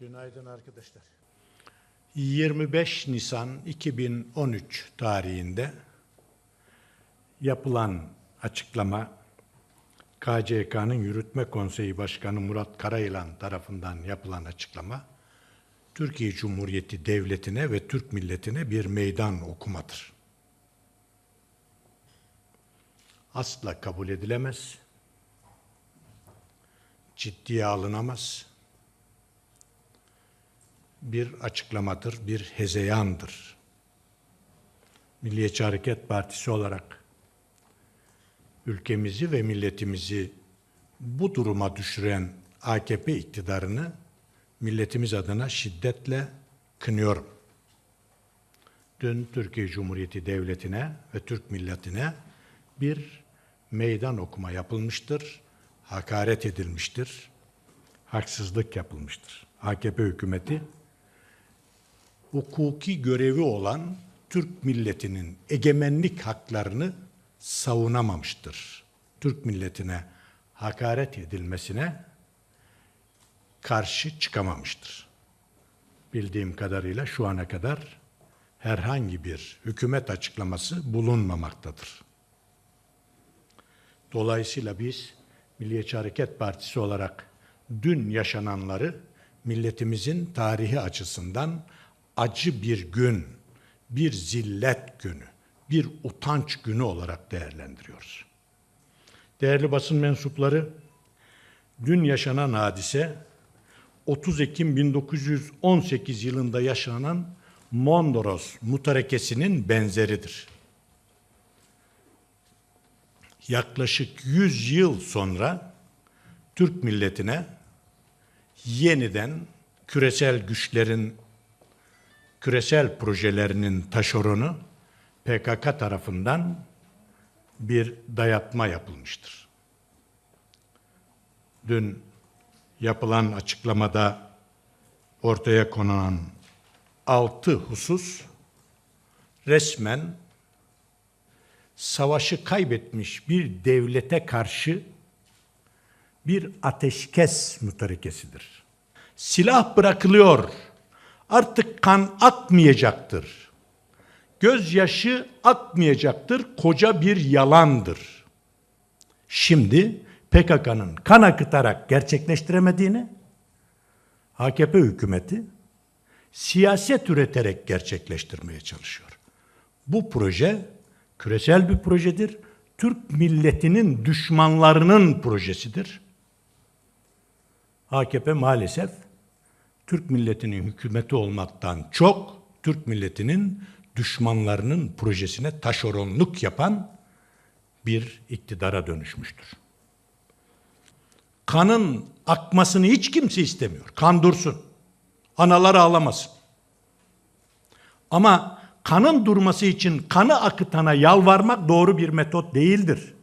Günaydın arkadaşlar. 25 Nisan 2013 tarihinde yapılan açıklama KCK'nın Yürütme Konseyi Başkanı Murat Karayılan tarafından yapılan açıklama Türkiye Cumhuriyeti Devleti'ne ve Türk milletine bir meydan okumadır. Asla kabul edilemez, ciddiye alınamaz, bir açıklamadır, bir hezeyandır. Milliyetçi Hareket Partisi olarak ülkemizi ve milletimizi bu duruma düşüren AKP iktidarını milletimiz adına şiddetle kınıyorum. Dün Türkiye Cumhuriyeti Devleti'ne ve Türk milletine bir meydan okuma yapılmıştır, hakaret edilmiştir, haksızlık yapılmıştır. AKP hükümeti hukuki görevi olan Türk milletinin egemenlik haklarını savunamamıştır. Türk milletine hakaret edilmesine karşı çıkamamıştır. Bildiğim kadarıyla şu ana kadar herhangi bir hükümet açıklaması bulunmamaktadır. Dolayısıyla biz Milliyetçi Hareket Partisi olarak dün yaşananları milletimizin tarihi açısından acı bir gün, bir zillet günü, bir utanç günü olarak değerlendiriyoruz. Değerli basın mensupları, dün yaşanan hadise 30 Ekim 1918 yılında yaşanan Mondros mutarekesinin benzeridir. Yaklaşık 100 yıl sonra Türk milletine yeniden küresel güçlerin küresel projelerinin taşeronu PKK tarafından bir dayatma yapılmıştır. Dün yapılan açıklamada ortaya konulan altı husus resmen savaşı kaybetmiş bir devlete karşı bir ateşkes mütarekesidir. Silah bırakılıyor. Artık kan akmayacaktır. Gözyaşı akmayacaktır. Koca bir yalandır. Şimdi PKK'nın kan akıtarak gerçekleştiremediğini AKP hükümeti siyaset üreterek gerçekleştirmeye çalışıyor. Bu proje küresel bir projedir. Türk milletinin düşmanlarının projesidir. AKP maalesef Türk milletinin hükümeti olmaktan çok Türk milletinin düşmanlarının projesine taşeronluk yapan bir iktidara dönüşmüştür. Kanın akmasını hiç kimse istemiyor. Kan dursun. Analar ağlamasın. Ama kanın durması için kanı akıtana yalvarmak doğru bir metot değildir.